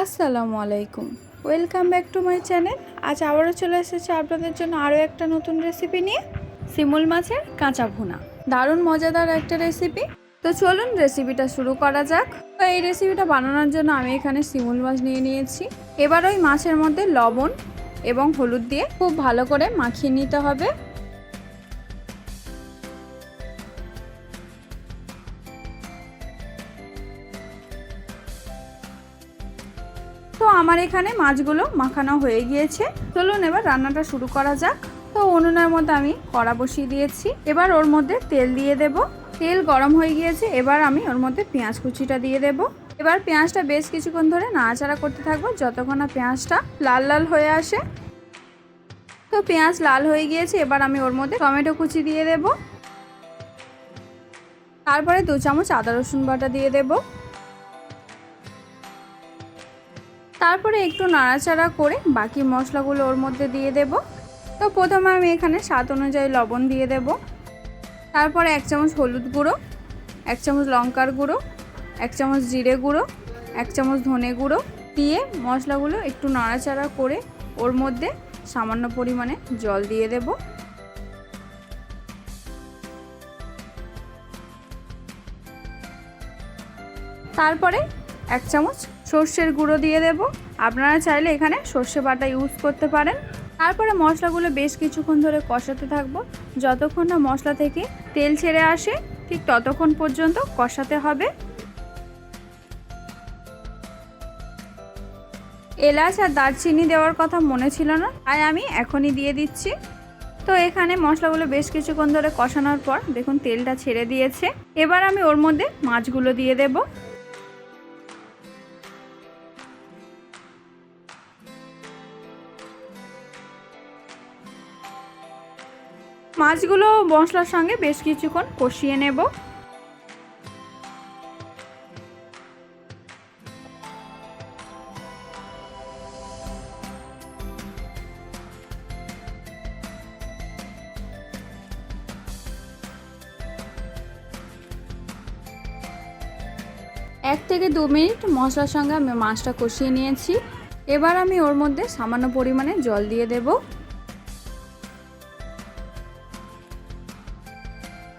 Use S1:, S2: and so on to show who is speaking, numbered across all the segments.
S1: আসসালামু আলাইকুম। Welcome back to my channel আজ আবারও চলে এসেছে আপনাদের জন্য আরও একটা নতুন রেসিপি নিয়ে। শিমুল মাছের কাঁচা ভুনা। দারুণ মজাদার একটা রেসিপি তো চলুন রেসিপিটা শুরু করা যাক। তো এই রেসিপিটা বানানোর জন্য আমি এখানে শিমুল মাছ নিয়ে নিয়েছি। এবার ওই মাছের মধ্যে লবণ এবং হলুদ দিয়ে খুব ভালো করে মাখিয়ে নিতে হবে। তো আমার এখানে মাছগুলো মাখানো হয়ে গিয়েছে। চলুন এবার রান্নাটা শুরু করা যাক। তো উনুনের মধ্যে আমি কড়া বসিয়ে দিয়েছি। এবার ওর মধ্যে তেল দিয়ে দেব। তেল গরম হয়ে গিয়েছে, এবার আমি ওর মধ্যে পেঁয়াজ কুচিটা দিয়ে দেব। এবার পেঁয়াজটা বেশ কিছুক্ষণ ধরে নাড়াচাড়া করতে থাকব, যতক্ষণ না পেঁয়াজটা লাল লাল হয়ে আসে। তো পেঁয়াজ লাল হয়ে গিয়েছে, এবার আমি ওর মধ্যে টমেটো কুচি দিয়ে দেব। তারপরে দু চামচ আদা রসুন বাটা দিয়ে দেবো। তারপরে একটু নাড়াচাড়া করে বাকি মশলাগুলো ওর মধ্যে দিয়ে দেব। তো প্রথমে আমি এখানে স্বাদ অনুযায়ী লবণ দিয়ে দেব। তারপরে এক চামচ হলুদ গুঁড়ো, এক চামচ লঙ্কার গুঁড়ো, এক চামচ জিরে গুঁড়ো, এক চামচ ধনে গুঁড়ো দিয়ে মশলাগুলো একটু নাড়াচাড়া করে ওর মধ্যে সামান্য পরিমাণে জল দিয়ে দেব। তারপরে এক চামচ সর্ষের গুঁড়ো দিয়ে দেব। আপনারা চাইলে এখানে সর্ষে বাটা ইউজ করতে পারেন। তারপরে মশলাগুলো বেশ কিছুক্ষণ ধরে কষাতে থাকব। যতক্ষণ না মশলা থেকে তেল ছেড়ে আসে, ঠিক ততক্ষণ পর্যন্ত কষাতে হবে। এলাচ আর দারচিনি দেওয়ার কথা মনে ছিল না, তাই আমি এখনই দিয়ে দিচ্ছি। তো এখানে মশলাগুলো বেশ কিছুক্ষণ ধরে কষানোর পর দেখুন তেলটা ছেড়ে দিয়েছে। এবার আমি ওর মধ্যে মাছগুলো দিয়ে দেবো। মাছগুলো মশলার সঙ্গে বেশ কিছুক্ষণ কষিয়ে নেব। এক থেকে দু মিনিট মশলার সঙ্গে আমি মাছটা কষিয়ে নিয়েছি। এবার আমি ওর মধ্যে সামান্য পরিমাণে জল দিয়ে দেবো।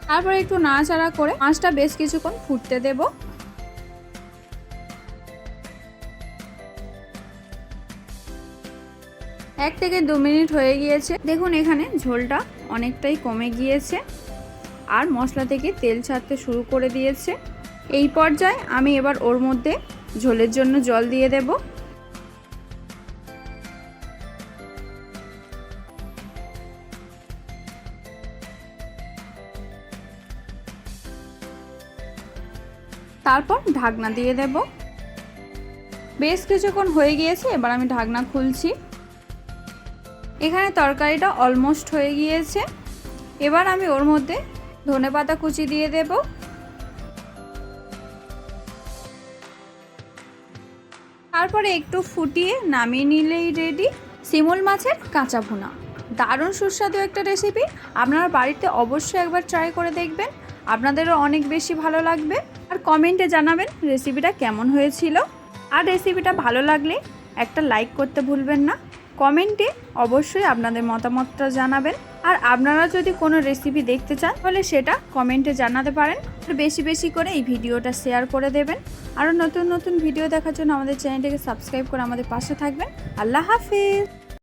S1: তারপর একটু নাড়াচাড়া করে মাছটা বেশ কিছুক্ষণ ফুটতে দেব। এক থেকে দু মিনিট হয়ে গিয়েছে। দেখুন এখানে ঝোলটা অনেকটাই কমে গিয়েছে আর মশলা থেকে তেল ছাড়তে শুরু করে দিয়েছে। এই পর্যায়ে আমি এবার ওর মধ্যে ঝোলের জন্য জল দিয়ে দেবো। তারপর ঢাকনা দিয়ে দেব। বেশ কিছুক্ষণ হয়ে গিয়েছে, এবার আমি ঢাকনা খুলছি। এখানে তরকারিটা অলমোস্ট হয়ে গিয়েছে। এবার আমি ওর মধ্যে ধনে পাতা কুচি দিয়ে দেব। তারপরে একটু ফুটিয়ে নামিয়ে নিলেই রেডি শিমুল মাছের কাঁচা ভুনা। দারুণ সুস্বাদু একটা রেসিপি আপনারা বাড়িতে অবশ্যই একবার ট্রাই করে দেখবেন। আপনাদেরও অনেক বেশি ভালো লাগবে। আর কমেন্টে জানাবেন রেসিপিটা কেমন হয়েছিল। আর রেসিপিটা ভালো লাগলে একটা লাইক করতে ভুলবেন না। কমেন্টে অবশ্যই আপনাদের মতামতটা জানাবেন। আর আপনারা যদি কোনো রেসিপি দেখতে চান, তাহলে সেটা কমেন্টে জানাতে পারেন। আর বেশি বেশি করে এই ভিডিওটা শেয়ার করে দেবেন। আরও নতুন নতুন ভিডিও দেখার জন্য আমাদের চ্যানেলটিকে সাবস্ক্রাইব করে আমাদের পাশে থাকবেন। আল্লাহ হাফিজ!